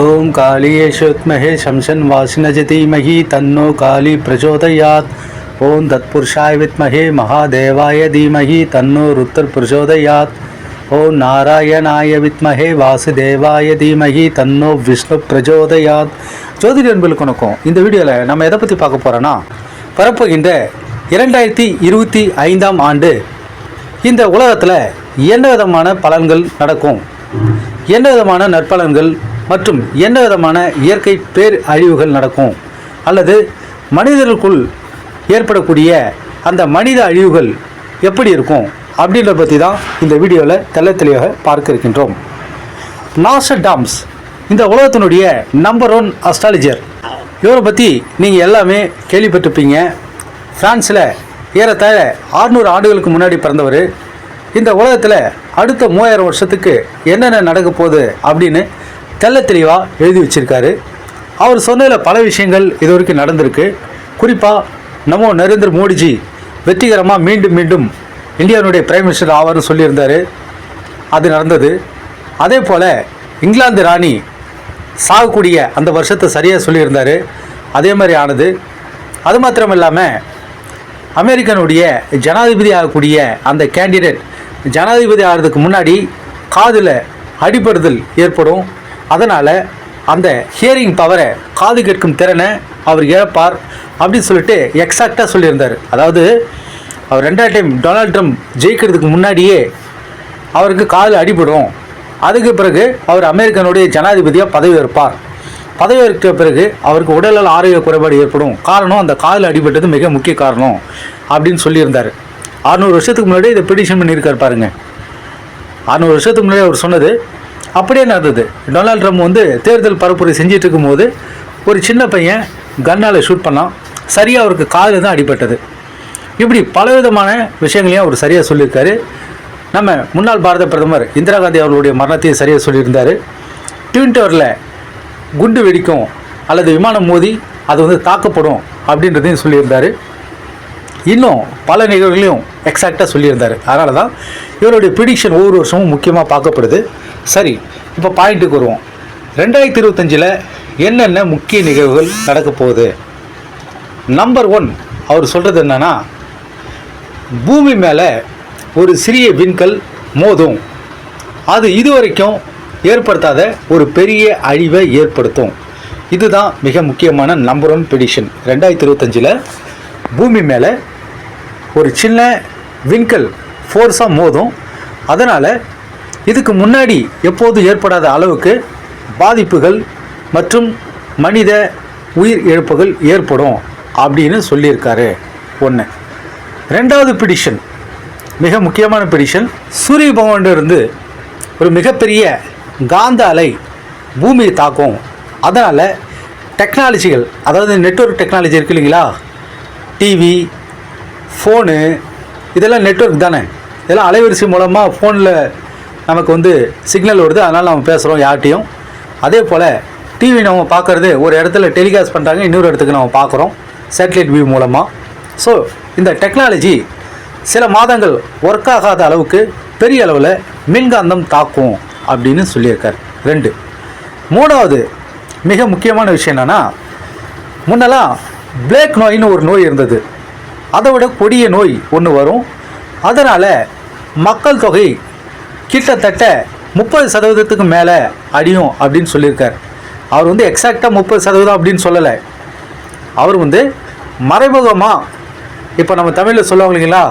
ஓம் காளியேஸ்வத்மஹே சம்சன் வாசினஜ தீமஹி தன்னோ காளி பிரச்சோதயாத் ஓம் தத்புருஷாய வித்மஹே மகாதேவாய தீமஹி தன்னோ ருத்தர் பிரச்சோதயாத் ஓம் நாராயணாய வித்மஹே வாசுதேவாய தீமஹி தன்னோ விஷ்ணு பிரச்சோதயாத் ஜோதிட என்பர்களுக்கு வணக்கம் இந்த வீடியோவில் நம்ம எதை பற்றி பார்க்க போகிறோன்னா வரப்போகின்ற இரண்டாயிரத்தி இருபத்தி ஐந்தாம் ஆண்டு இந்த உலகத்தில் என்ன விதமான பலன்கள் நடக்கும்? என்ன விதமான நற்பலன்கள் மற்றும் என்ன விதமான இயற்கை பேர் அழிவுகள் நடக்கும்? அல்லது மனிதர்களுக்குள் ஏற்படக்கூடிய அந்த மனித அழிவுகள் எப்படி இருக்கும்? அப்படின்றத பற்றி தான் இந்த வீடியோவில் தெல்ல தெளிவாக பார்க்க இருக்கின்றோம். நாஸ்டாம்ஸ் இந்த உலகத்தினுடைய நம்பர் ஒன் அஸ்ட்ராலஜர் இவரை பற்றி நீங்கள் எல்லாமே கேள்விப்பட்டிருப்பீங்க. ஃப்ரான்ஸில் ஏறத்தாழ 600 ஆண்டுகளுக்கு முன்னாடி பிறந்தவர். இந்த உலகத்தில் அடுத்த மூவாயிரம் வருஷத்துக்கு என்னென்ன நடக்க போகுது அப்படின்னு தெல்ல தெளிவாக எழுதி வச்சிருக்காரு. அவர் சொன்னதில் பல விஷயங்கள் இது வரைக்கும் நடந்திருக்கு. குறிப்பாக நம்ம நரேந்திர மோடிஜி வெற்றிகரமாக மீண்டும் மீண்டும் இந்தியாவுடைய பிரைம் மினிஸ்டர் ஆவார்னு சொல்லியிருந்தார். அது நடந்தது. அதே போல் இங்கிலாந்து ராணி சாகக்கூடிய அந்த வருஷத்தை சரியாக சொல்லியிருந்தார். அதே மாதிரி ஆனது. அது மாத்திரம் இல்லாமல் அமெரிக்கனுடைய ஜனாதிபதி ஆகக்கூடிய அந்த கேண்டிடேட் ஜனாதிபதி ஆகிறதுக்கு முன்னாடி காதில் அடிபடுதல் ஏற்படும். அதனால் அந்த ஹியரிங் பவரை காது கேட்கும் திறனை அவர் இழப்பார் அப்படின்னு சொல்லிட்டு எக்ஸாக்டாக சொல்லியிருந்தார். அதாவது அவர் ரெண்டாவது டைம் டொனால்ட் ட்ரம்ப் ஜெயிக்கிறதுக்கு முன்னாடியே அவருக்கு காதில் அடிபடும். அதுக்கு பிறகு அவர் அமெரிக்கனுடைய ஜனாதிபதியாக பதவி ஏற்பார். பதவி ஏற்க பிறகு அவருக்கு உடல்நல ஆரோக்கிய குறைபாடு ஏற்படும். காரணம் அந்த காதில் அடிபட்டது மிக முக்கிய காரணம் அப்படின்னு சொல்லியிருந்தார். அறுநூறு வருஷத்துக்கு முன்னாடி இதை பெடிஷன் பண்ணியிருக்காரு பாருங்க. அறுநூறு வருஷத்துக்கு முன்னாடி அவர் சொன்னது அப்படியே நடந்தது. டொனால்ட் ட்ரம்ப் வந்து தேர்தல் பரப்புரை செஞ்சிட்டு இருக்கும்போது ஒரு சின்ன பையன் கன்னால் ஷூட் பண்ணான். சரியாக அவருக்கு காதில் தான் அடிபட்டது. இப்படி பலவிதமான விஷயங்களையும் அவர் சரியாக சொல்லியிருக்காரு. நம்ம முன்னாள் பாரத பிரதமர் இந்திரா காந்தி அவர்களுடைய மரணத்தையும் சரியாக சொல்லியிருந்தார். ட்வின் டவரில் குண்டு வெடிக்கும் அல்லது விமானம் மோதி அது வந்து தாக்கப்படும் அப்படின்றதையும் சொல்லியிருந்தார். இன்னும் பல நிகழ்வுகளையும் எக்ஸாக்டாக சொல்லியிருந்தார். அதனால தான் இவருடைய ப்ரிடிக்ஷன் ஒவ்வொரு வருஷமும் முக்கியமாக பார்க்கப்படுது. சரி இப்போ பாயிண்ட்டுக்கு வருவோம். ரெண்டாயிரத்தி இருபத்தஞ்சில் என்னென்ன முக்கிய நிகழ்வுகள் நடக்க போகுது? நம்பர் ஒன் அவர் சொல்கிறது என்னன்னா பூமி மேலே ஒரு சிறிய விண்கல் மோதும். அது இதுவரைக்கும் ஏற்படுத்தாத ஒரு பெரிய அழிவை ஏற்படுத்தும். இதுதான் மிக முக்கியமான நம்பர் ஒன் பெடிஷன் ரெண்டாயிரத்தி இருபத்தஞ்சில் பூமி மேலே ஒரு சின்ன விண்கல் ஃபோர்ஸாக மோதும். அதனால் இதுக்கு முன்னாடி எப்போதும் ஏற்படாத அளவுக்கு பாதிப்புகள் மற்றும் மனித உயிர் இழப்புகள் ஏற்படும் அப்படின்னு சொல்லியிருக்காரு ஒன்று ரெண்டாவது பிடிஷன் மிக முக்கியமான பிடிஷன் சூரிய பகவானிலிருந்து ஒரு மிகப்பெரிய காந்த அலை பூமியை தாக்கும். அதனால் டெக்னாலஜிகள் அதாவது நெட்வொர்க் டெக்னாலஜி இருக்கு இல்லைங்களா? டிவி ஃபோனு இதெல்லாம் நெட்வொர்க் தானே? இதெல்லாம் அலைவரிசை மூலமாக ஃபோனில் நமக்கு வந்து சிக்னல் வருது. அதனால் நம்ம பேசுகிறோம் யார்கிட்டையும். அதே போல் டிவி நம்ம பார்க்குறது ஒரு இடத்துல டெலிகாஸ்ட் பண்ணுறாங்க இன்னொரு இடத்துக்கு நம்ம பார்க்குறோம் சேட்டலைட் வியூ மூலமாக ஸோ இந்த டெக்னாலஜி சில மாதங்கள் ஒர்க் ஆகாத அளவுக்கு பெரிய அளவில் மின்காந்தம் தாக்கும் அப்படின்னு சொல்லியிருக்கார். ரெண்டு. மூணாவது மிக முக்கியமான விஷயம் என்னென்னா முன்னெல்லாம் பிளேக் நோயின்னு ஒரு நோய் இருந்தது. அதை விட கொடிய நோய் ஒன்று வரும். அதனால் மக்கள் தொகை கிட்டத்தட்ட முப்பது சதவீதத்துக்கு மேலே அடியும் அப்படின்னு சொல்லியிருக்கார். அவர் வந்து எக்ஸாக்டாக முப்பது சதவீதம் அப்படின்னு சொல்லலை. அவர் வந்து மறைமுகமாக இப்போ நம்ம தமிழில் சொல்லுவாங்க இல்லைங்களா?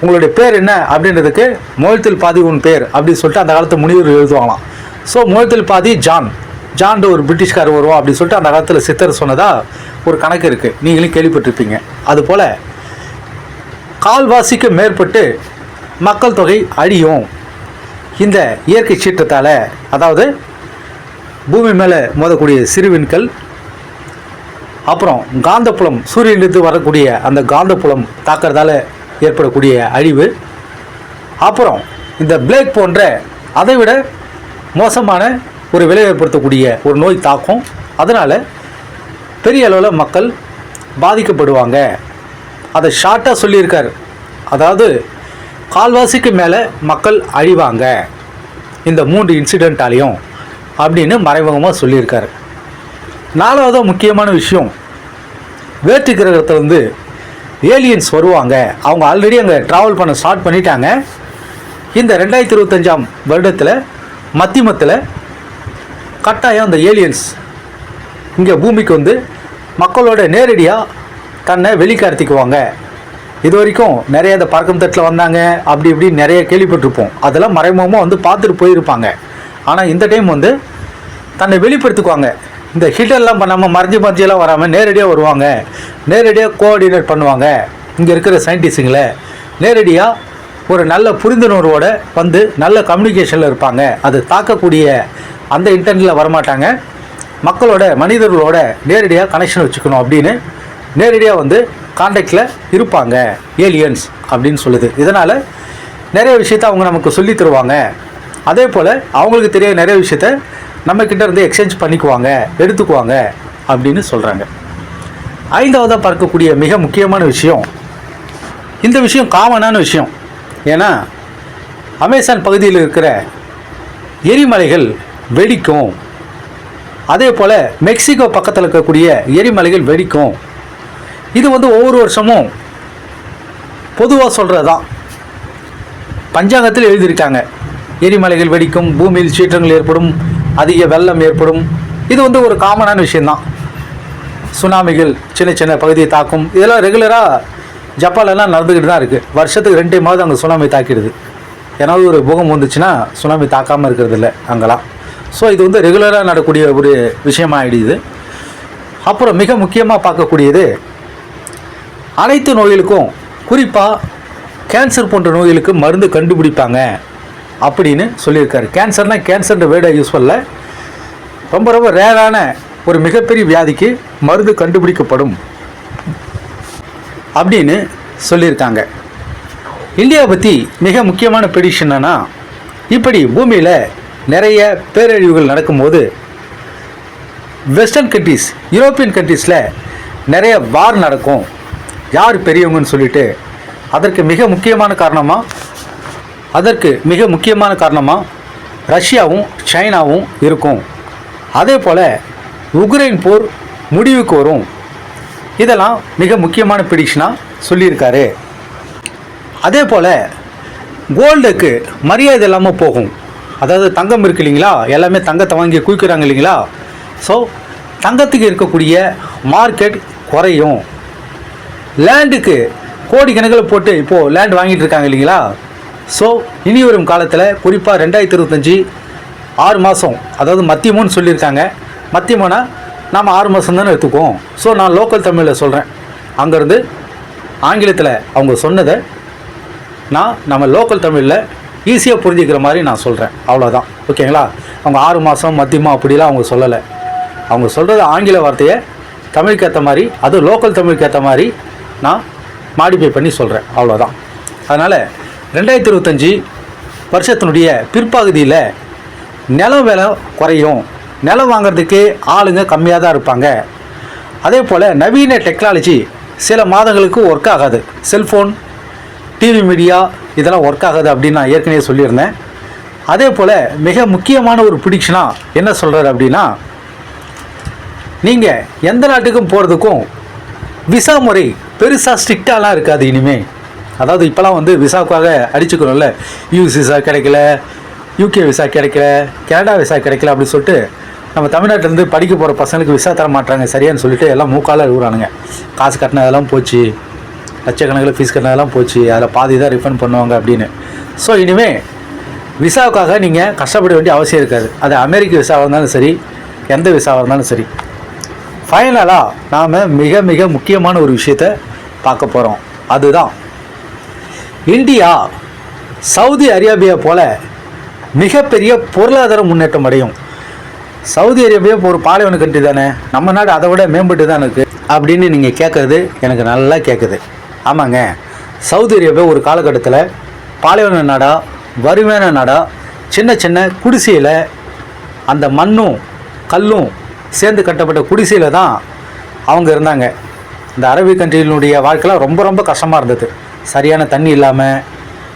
உங்களுடைய பேர் என்ன அப்படின்றதுக்கு முகத்தில் பாதி உன் பேர் அப்படின்னு சொல்லிட்டு அந்த காலத்து முனிவர் எழுதுவாங்களாம். ஸோ முகத்தில் பாதி ஜான். ஜான்டு ஒரு பிரிட்டிஷ்கார் வருவோம் அப்படின்னு சொல்லிட்டு அந்த காலத்தில் சித்தர் சொன்னதா ஒரு கணக்கு இருக்குது நீங்களும் கேள்விப்பட்டிருப்பீங்க. அதுபோல் கால்வாசிக்கு மேற்பட்டு மக்கள் தொகை அழியும். இந்த இயற்கை சீற்றத்தால் அதாவது பூமி மேலே மோதக்கூடிய சிறுவின்கள் அப்புறம் காந்தப்புலம் சூரியனிலிருந்து வரக்கூடிய அந்த காந்தப்புலம் தாக்கிறதால ஏற்படக்கூடிய அழிவு. அப்புறம் இந்த பிளேக் போன்ற அதை விட மோசமான ஒரு விலை ஏற்படுத்தக்கூடிய ஒரு நோய் தாக்கும். அதனால் பெரிய அளவில் மக்கள் பாதிக்கப்படுவாங்க. அதை ஷார்ட்டாக சொல்லியிருக்கார். அதாவது கால்வாசிக்கு மேலே மக்கள் அழிவாங்க. இந்த மூன்று இன்சிடெண்ட்டாலையும் அப்படின்னு மறைமுகமாக சொல்லியிருக்கார். நாலாவது முக்கியமான விஷயம் வேற்று கிரகத்தில் வந்து ஏலியன்ஸ் வருவாங்க. அவங்க ஆல்ரெடி அங்கே ட்ராவல் பண்ண ஸ்டார்ட் பண்ணிட்டாங்க. இந்த ரெண்டாயிரத்தி இருபத்தஞ்சாம் வருடத்தில் மத்தியமத்தில் கட்டாயம் அந்த ஏலியன்ஸ் இங்கே பூமிக்கு வந்து மக்களோட நேரடியாக தன்னை வெளிக்கார்த்திக்குவாங்க. இது வரைக்கும் நிறைய இந்த பறக்கும் தட்டில் வந்தாங்க அப்படி இப்படி நிறைய கேள்விப்பட்டிருப்போம். அதெல்லாம் மறைமுகமாக வந்து பார்த்துட்டு போயிருப்பாங்க. ஆனால் இந்த டைம் வந்து தன்னை வெளிப்படுத்துக்குவாங்க. இந்த ஹிட்டெல்லாம் பண்ணாமல் மறைஞ்சு மறைஞ்செல்லாம் வராமல் நேரடியாக வருவாங்க. நேரடியாக கோஆர்டினேட் பண்ணுவாங்க. இங்கே இருக்கிற சயின்டிஸ்ட்டுங்களை நேரடியாக ஒரு நல்ல புரிந்துணர்வோடு வந்து நல்ல கம்யூனிகேஷனில் இருப்பாங்க. அது தாக்கக்கூடிய அந்த இன்டர்நெட்டில் வரமாட்டாங்க. மக்களோட மனிதர்களோட நேரடியாக கனெக்ஷன் வச்சுக்கணும் அப்படின்னு நேரடியாக வந்து காண்டாக்டில் இருப்பாங்க. ஏலியன்ஸ் அப்படின்னு சொல்லுது. இதனால் நிறைய விஷயத்த அவங்க நமக்கு சொல்லி தருவாங்க. அதே போல் அவங்களுக்கு தெரிய நிறைய விஷயத்த நம்ம இருந்து எக்ஸ்சேஞ்ச் பண்ணிக்குவாங்க எடுத்துக்குவாங்க அப்படின்னு சொல்கிறாங்க ஐந்தாவதாக பார்க்கக்கூடிய மிக முக்கியமான விஷயம் இந்த விஷயம் காமனான விஷயம். ஏன்னா அமேசான் பகுதியில் இருக்கிற எரிமலைகள் வெடிக்கும். அதே போல் மெக்சிகோ பக்கத்தில் இருக்கக்கூடிய எரிமலைகள் வெடிக்கும். இது வந்து ஒவ்வொரு வருஷமும் பொதுவாக சொல்கிறது தான் பஞ்சாங்கத்தில் எழுதியிருக்காங்க. எரிமலைகள் வெடிக்கும் பூமியில் சீற்றங்கள் ஏற்படும் அதிக வெள்ளம் ஏற்படும். இது வந்து ஒரு காமனான விஷயந்தான் சுனாமிகள் சின்ன சின்ன பகுதியை தாக்கும். இதெல்லாம் ரெகுலராக ஜப்பான்லலாம் நடந்துக்கிட்டு தான் இருக்குது வருஷத்துக்கு ரெண்டே மாதம் அங்கே சுனாமி தாக்கிடுது. ஏதாவது ஒரு புகம் வந்துச்சுன்னா சுனாமி தாக்காமல் இருக்கிறது இல்லை அங்கெல்லாம். ஸோ இது வந்து ரெகுலராக நடக்கூடிய ஒரு விஷயமாகிடுது அப்புறம் மிக முக்கியமாக பார்க்கக்கூடியது அனைத்து நோய்களுக்கும் குறிப்பாக கேன்சர் போன்ற நோய்களுக்கு மருந்து கண்டுபிடிப்பாங்க அப்படின்னு சொல்லியிருக்காரு. கேன்சர்னால் கேன்சர்ன்ற வேர்டை யூஸ் பண்ணல. ரொம்ப ரொம்ப ரேரான ஒரு மிகப்பெரிய வியாதிக்கு மருந்து கண்டுபிடிக்கப்படும் அப்படின்னு சொல்லியிருக்காங்க. இந்தியா பற்றி மிக முக்கியமான ப்ரெடிஷன் என்னன்னா இப்படி பூமியில் நிறைய பேரழிவுகள் நடக்கும்போது வெஸ்டர்ன் கண்ட்ரீஸ் யூரோப்பியன் கண்ட்ரீஸில் நிறைய வார் நடக்கும். யார் பெரியவங்கன்னு சொல்லிட்டு அதற்கு மிக முக்கியமான காரணமாக அதற்கு மிக முக்கியமான காரணமாக ரஷ்யாவும் சைனாவும் இருக்கும். அதே போல் உக்ரைன் போர் முடிவுக்கு வரும். இதெல்லாம் மிக முக்கியமான பிடிஷனாக சொல்லியிருக்காரு. அதே போல் கோல்டுக்கு மரியாதை இல்லாமல் போகும். அதாவது தங்கம் இருக்கு இல்லைங்களா? எல்லாமே தங்கத்தை வாங்கி குவிக்கிறாங்க இல்லைங்களா? ஸோ தங்கத்துக்கு இருக்கக்கூடிய மார்க்கெட் குறையும். லேண்டுக்கு கோடிக்கணக்கில் போட்டு இப்போது லேண்ட் வாங்கிட்டு இருக்காங்க இல்லைங்களா? ஸோ இனி வரும் காலத்தில் குறிப்பாக ரெண்டாயிரத்தி இருபத்தஞ்சி ஆறு மாதம் அதாவது மத்தியமோன்னு சொல்லியிருக்காங்க. மத்தியமோனால் நாம் ஆறு மாதம் தானே எடுத்துக்குவோம். ஸோ நான் லோக்கல் தமிழில் சொல்கிறேன் அங்கேருந்து ஆங்கிலத்தில் அவங்க சொன்னதை நான் நம்ம லோக்கல் தமிழில் ஈஸியாக புரிஞ்சுக்கிற மாதிரி நான் சொல்கிறேன் அவ்வளோதான் ஓகேங்களா? அவங்க ஆறு மாதம் மத்தியமாக அப்படிலாம் அவங்க சொல்லலை. அவங்க சொல்கிறது ஆங்கில வார்த்தையை தமிழுக்கு ஏற்ற மாதிரி அது லோக்கல் தமிழுக்கு ஏற்ற மாதிரி நான் மாடிஃபை பண்ணி சொல்கிறேன் அவ்வளோதான் அதனால் ரெண்டாயிரத்தி இருபத்தஞ்சி வருஷத்தினுடைய பிற்பகுதியில் நிலம் விலை குறையும். நிலம் வாங்குறதுக்கு ஆளுங்க கம்மியாக தான் இருப்பாங்க. அதே போல் நவீன டெக்னாலஜி சில மாதங்களுக்கு ஒர்க் ஆகாது. செல்ஃபோன் டிவி மீடியா இதெல்லாம் ஒர்க் ஆகாது அப்படின்னு நான் ஏற்கனவே சொல்லியிருந்தேன். அதே போல் மிக முக்கியமான ஒரு பிடிக்ஷனாக என்ன சொல்கிறார் அப்படின்னா நீங்கள் எந்த நாட்டுக்கும் போகிறதுக்கும் விசா முறை பெருசாக ஸ்ட்ரிக்டாலாம் இருக்காது இனிமே. அதாவது இப்போலாம் வந்து விசாவுக்காக அடிச்சுக்கிறோம்ல யூஎஸ் விசா கிடைக்கல யூகே விசா கிடைக்கல கனடா விசா கிடைக்கல அப்படின்னு சொல்லிட்டு நம்ம தமிழ்நாட்டிலேருந்து படிக்க போகிற பசங்களுக்கு விசா தர மாட்டாங்க சரியான்னு சொல்லிட்டு எல்லாம் மூக்கால் எழுவுறானுங்க காசு கட்டினதெல்லாம் போச்சு. லட்சக்கணக்கில் ஃபீஸ் கட்டினதெல்லாம் போச்சு. அதில் பாதி தான் ரிஃபண்ட் பண்ணுவாங்க அப்படின்னு. ஸோ இனிமே விசாவுக்காக நீங்கள் கஷ்டப்பட வேண்டிய அவசியம் இருக்காது. அது அமெரிக்க விசாவாக இருந்தாலும் சரி எந்த விசாவாக இருந்தாலும் சரி. ஃபைனலாக நாம் மிக மிக முக்கியமான ஒரு விஷயத்தை பார்க்க போகிறோம் அதுதான் இந்தியா சவுதி அரேபியா போல மிகப்பெரிய பொருளாதார முன்னேற்றம் அடையும். சவுதி அரேபியா இப்போ ஒரு பாலைவன கண்ட்ரி தானே. நம்ம நாடு அதை விட மேம்பட்டு தான் இருக்குது அப்படின்னு நீங்கள் கேட்குறது எனக்கு நல்லா கேட்குது. ஆமாங்க. சவுதி அரேபியா ஒரு காலகட்டத்தில் பாலைவன நாடா வறுமையான நாடா சின்ன சின்ன குடிசையில் அந்த மண்ணும் கல்லும் சேர்ந்து கட்டப்பட்ட குடிசையில் தான் அவங்க இருந்தாங்க. இந்த அரபி கண்ட்ரியினுடைய வாழ்க்கைலாம் ரொம்ப ரொம்ப கஷ்டமாக இருந்தது. சரியான தண்ணி இல்லாமல்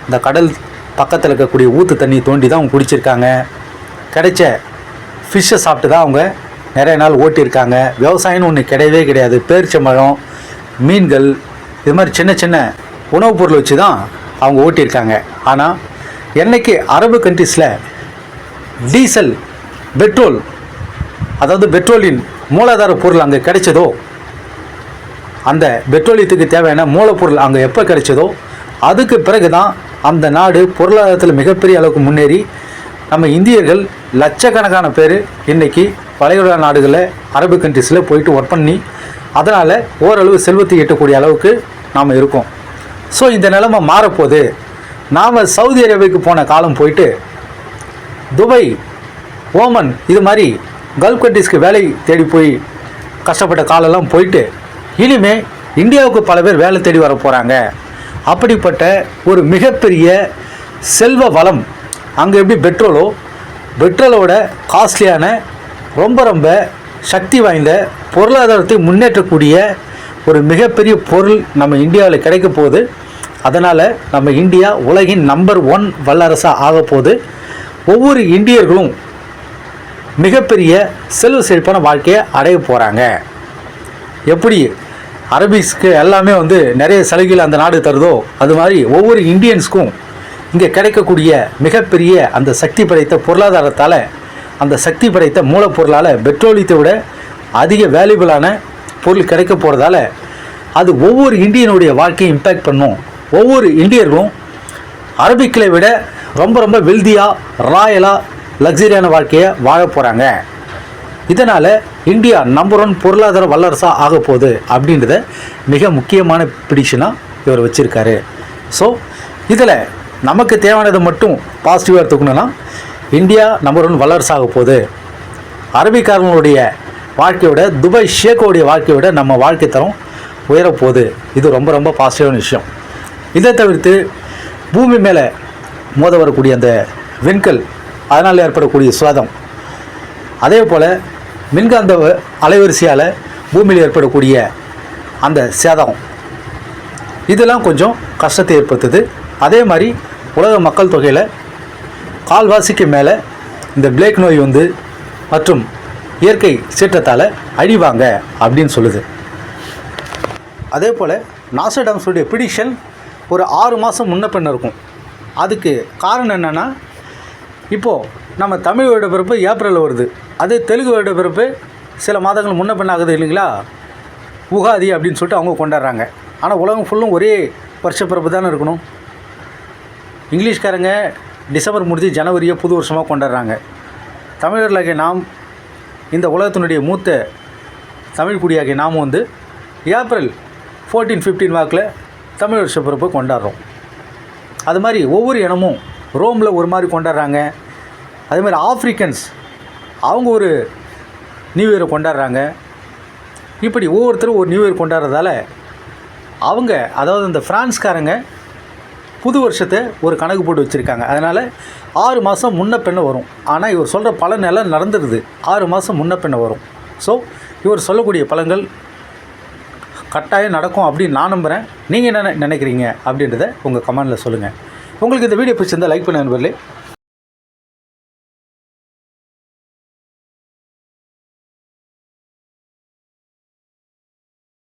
இந்த கடல் பக்கத்தில் இருக்கக்கூடிய ஊற்று தண்ணி தோண்டி தான் அவங்க குடிச்சிருக்காங்க. கிடைச்ச ஃபிஷ்ஷை சாப்பிட்டு தான் அவங்க நிறைய நாள் ஓட்டியிருக்காங்க. விவசாயம்னு ஒன்று கிடையவே கிடையாது. பேரிச்சம்பழம் மீன்கள் இது மாதிரி சின்ன சின்ன உணவுப் பொருள் வச்சு தான் அவங்க ஓட்டியிருக்காங்க. ஆனால் என்றைக்கு அரபு கண்ட்ரீஸில் டீசல் பெட்ரோல் அதாவது பெட்ரோலின் மூலாதார பொருள் அங்கே கிடைச்சதோ அந்த பெட்ரோலியத்துக்கு தேவையான மூலப்பொருள் அங்கே எப்போ கிடைச்சதோ அதுக்கு பிறகு தான் அந்த நாடு பொருளாதாரத்தில் மிகப்பெரிய அளவுக்கு முன்னேறி நம்ம இந்தியர்கள் லட்சக்கணக்கான பேர் இன்றைக்கி வளைகுடா நாடுகளில் அரபு கண்ட்ரீஸில் போயிட்டு ஒர்க் பண்ணி அதனால் ஓரளவு செல்வத்தை எட்டக்கூடிய அளவுக்கு நாம் இருக்கோம். ஸோ இந்த நிலைமை மாறப்போகுது. நாம் சவுதி அரேபியாவுக்கு போன காலம் போயிட்டு துபாய் ஓமன் இது மாதிரி கல்ஃப் கண்ட்ரிஸ்க்கு வேலை தேடி போய் கஷ்டப்பட்ட காலெல்லாம் போயிட்டு இனிமே இந்தியாவுக்கு பல பேர் வேலை தேடி வர போகிறாங்க அப்படிப்பட்ட ஒரு மிகப்பெரிய செல்வ வளம். அங்கே எப்படி பெட்ரோலோ பெட்ரோலோட காஸ்ட்லியான ரொம்ப ரொம்ப சக்தி வாய்ந்த பொருளாதாரத்தை முன்னேற்றக்கூடிய ஒரு மிகப்பெரிய பொருள் நம்ம இந்தியாவில் கிடைக்க போகுது. அதனால் நம்ம இந்தியா உலகின் நம்பர் ஒன் வல்லரசாக ஆக போகுது. ஒவ்வொரு இந்தியர்களும் மிகப்பெரிய செல்வ செழிப்பான வாழ்க்கையை அடைய போகிறாங்க எப்படி? அரபிஸ்க்கு எல்லாமே வந்து நிறைய சலுகைகள் அந்த நாடு தருதோ அது மாதிரி ஒவ்வொரு இந்தியன்ஸ்க்கும் இங்கே கிடைக்கக்கூடிய மிகப்பெரிய அந்த சக்தி படைத்த பொருளாதாரத்தால் அந்த சக்தி படைத்த மூலப்பொருளால் பெட்ரோலியத்தை விட அதிக வேல்யூபிளான பொருள் கிடைக்க போகிறதால அது ஒவ்வொரு இந்தியனுடைய வாழ்க்கையை இம்பேக்ட் பண்ணும். ஒவ்வொரு இந்தியர்களும் அரபிக்களை விட ரொம்ப ரொம்ப வெல்தியாக ராயலாக லக்ஸரியான வாழ்க்கையை வாழ போகிறாங்க இதனால் இந்தியா நம்பர் ஒன் பொருளாதார வல்லரசாக ஆக போகுது அப்படின்றத மிக முக்கியமான பிடிஷனாக இவர் வச்சுருக்காரு. ஸோ இதில் நமக்கு தேவையானதை மட்டும் பாசிட்டிவாக எடுத்துக்கணுன்னா இந்தியா நம்பர் ஒன் வல்லரசாக போகுது. அரபிக்காரங்களுடைய வாழ்க்கையோட துபாய் ஷேக்கோடைய வாழ்க்கையோட நம்ம வாழ்க்கை தரம் உயரப்போகுது. இது ரொம்ப ரொம்ப பாசிட்டிவான விஷயம். இதை தவிர்த்து பூமி மேலே மோத வரக்கூடிய அந்த வெண்கல் அதனால் ஏற்படக்கூடிய சுவாதம். அதே போல் மின்காந்த அலைவரிசையால் பூமியில் ஏற்படக்கூடிய அந்த சேதம். இதெல்லாம் கொஞ்சம் கஷ்டத்தை ஏற்படுத்துது. அதே மாதிரி உலக மக்கள் தொகையில் கால்வாசிக்கு மேலே இந்த பிளேக் நோய் வந்து மற்றும் இயற்கை சீற்றத்தால் அழிவாங்க அப்படின்னு சொல்லுது. அதே போல் நாசடாம்ஸுடைய பிடிஷன் ஒரு ஆறு மாதம் முன்ன பின்ன இருக்கும். அதுக்கு காரணம் என்னென்னா இப்போது நம்ம தமிழ் வருட பிறப்பு ஏப்ரலில் வருது. அது தெலுங்கு வருட பிறப்பு சில மாதங்கள் முன்ன பின்ன ஆகுது இல்லைங்களா? உகாதி அப்படின்னு சொல்லிட்டு அவங்க கொண்டாடுறாங்க. ஆனால் உலகம் ஃபுல்லும் ஒரே வருஷப்பிறப்பு தானே இருக்கணும். இங்கிலீஷ்காரங்க டிசம்பர் முடிஞ்சு ஜனவரியை புது வருஷமாக கொண்டாடுறாங்க. தமிழர்களாகிய நாம் இந்த உலகத்தினுடைய மூத்த தமிழ் குடியாகிய நாம் வந்து ஏப்ரல் ஃபோர்டீன் ஃபிஃப்டீன் வாக்கில் தமிழ் வருஷ பிறப்பு கொண்டாடுறோம். அது மாதிரி ஒவ்வொரு இனமும் ரோமில் ஒரு மாதிரி கொண்டாடுறாங்க. அதே மாதிரி ஆஃப்ரிக்கன்ஸ் அவங்க ஒரு நியூ இயரை கொண்டாடுறாங்க. இப்படி ஒவ்வொருத்தரும் ஒரு நியூ இயர் கொண்டாடுறதால அவங்க அதாவது இந்த ஃப்ரான்ஸ்காரங்க புது வருஷத்தை ஒரு கணக்கு போட்டு வச்சுருக்காங்க. அதனால் ஆறு மாதம் முன்ன பின்ன வரும். ஆனால் இவர் சொல்கிற பலன் எல்லாம் நடந்துடுது ஆறு மாதம் முன்ன பின்ன வரும். ஸோ இவர் சொல்லக்கூடிய பலன்கள் கட்டாயம் நடக்கும் அப்படின்னு நான் நம்புகிறேன் நீங்கள் என்ன நினைக்கிறீங்க அப்படின்றத உங்கள் கமெண்டில் சொல்லுங்கள் உங்களுக்கு இந்த வீடியோ பிடிச்சிருந்தால் லைக் பண்ண நண்பர்களே.